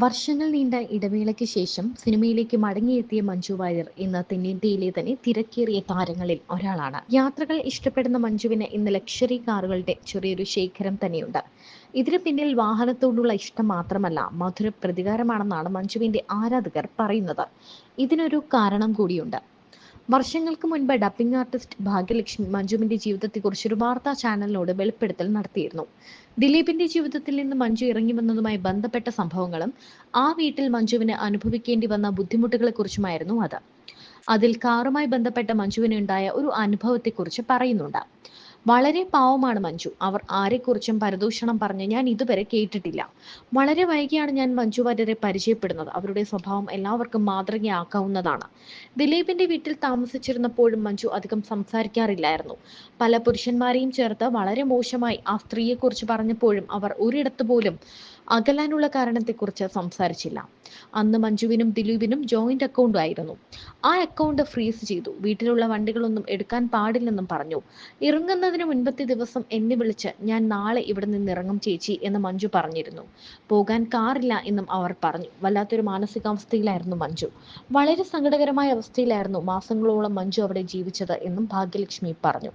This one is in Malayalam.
വർഷങ്ങൾ നീണ്ട ഇടവേളയ്ക്ക് ശേഷം സിനിമയിലേക്ക് മടങ്ങിയെത്തിയ മഞ്ജു വാര്യർ ഇന്ന് തെന്നിന്ത്യയിലെ തന്നെ തിരക്കേറിയ താരങ്ങളിൽ ഒരാളാണ്. യാത്രകൾ ഇഷ്ടപ്പെടുന്ന മഞ്ജുവിന് ഇന്ന് ലക്ഷറി കാറുകളുടെ ചെറിയൊരു ശേഖരം തന്നെയുണ്ട്. ഇതിന് പിന്നിൽ വാഹനത്തോടുള്ള ഇഷ്ടം മാത്രമല്ല മധുര പ്രതികാരമാണെന്നാണ് മഞ്ജുവിന്റെ ആരാധകർ പറയുന്നത്. ഇതിനൊരു കാരണം കൂടിയുണ്ട്. വർഷങ്ങൾക്ക് മുൻപ് ഡബ്ബിംഗ് ആർട്ടിസ്റ്റ് ഭാഗ്യലക്ഷ്മി മഞ്ജുവിന്റെ ജീവിതത്തെക്കുറിച്ച് ഒരു വാർത്താ ചാനലിനോട് വെളിപ്പെടുത്തൽ നടത്തിയിരുന്നു. ദിലീപിന്റെ ജീവിതത്തിൽ നിന്ന് മഞ്ജു ഇറങ്ങി വന്നതുമായി ബന്ധപ്പെട്ട സംഭവങ്ങളും ആ വീട്ടിൽ മഞ്ജുവിന് അനുഭവിക്കേണ്ടി വന്ന ബുദ്ധിമുട്ടുകളെ കുറിച്ചുമായിരുന്നു അത്. അതിൽ കാറുമായി ബന്ധപ്പെട്ട മഞ്ജുവിന് ഉണ്ടായ ഒരു അനുഭവത്തെക്കുറിച്ച് പറയുന്നുണ്ട്. വളരെ പാവമാണ് മഞ്ജു. അവർ ആരെക്കുറിച്ചും പരദൂഷണം പറഞ്ഞ് ഞാൻ ഇതുവരെ കേട്ടിട്ടില്ല. വളരെ വൈകിയാണ് ഞാൻ മഞ്ജു വാര്യരെ പരിചയപ്പെടുന്നത്. അവരുടെ സ്വഭാവം എല്ലാവർക്കും മാതൃകയാക്കാവുന്നതാണ് ദിലീപിന്റെ വീട്ടിൽ താമസിച്ചിരുന്നപ്പോഴും മഞ്ജു അധികം സംസാരിക്കാറില്ലായിരുന്നു. പല പുരുഷന്മാരെയും ചേർത്ത് വളരെ മോശമായി ആ സ്ത്രീയെക്കുറിച്ച് പറഞ്ഞപ്പോഴും അവർ ഒരിടത്ത് പോലും അകലാനുള്ള കാരണത്തെക്കുറിച്ച് സംസാരിച്ചില്ല. അന്ന് മഞ്ജുവിനും ദിലീപിനും ജോയിന്റ് അക്കൗണ്ട് ആയിരുന്നു. ആ അക്കൗണ്ട് ഫ്രീസ് ചെയ്തു. വീട്ടിലുള്ള വണ്ടികളൊന്നും എടുക്കാൻ പാടില്ലെന്നും പറഞ്ഞു. ഇറങ്ങുന്നതിന് മുൻപത്തെ ദിവസം എന്നെ വിളിച്ച് ഞാൻ നാളെ ഇവിടെ നിന്ന് ഇറങ്ങും ചേച്ചി എന്ന് മഞ്ജു പറഞ്ഞിരുന്നു. പോകാൻ കാറില്ല എന്നും അവർ പറഞ്ഞു. വല്ലാത്തൊരു മാനസികാവസ്ഥയിലായിരുന്നു മഞ്ജു. വളരെ സങ്കടകരമായ അവസ്ഥയിലായിരുന്നു മാസങ്ങളോളം മഞ്ജു അവിടെ ജീവിച്ചത് എന്നും ഭാഗ്യലക്ഷ്മി പറഞ്ഞു.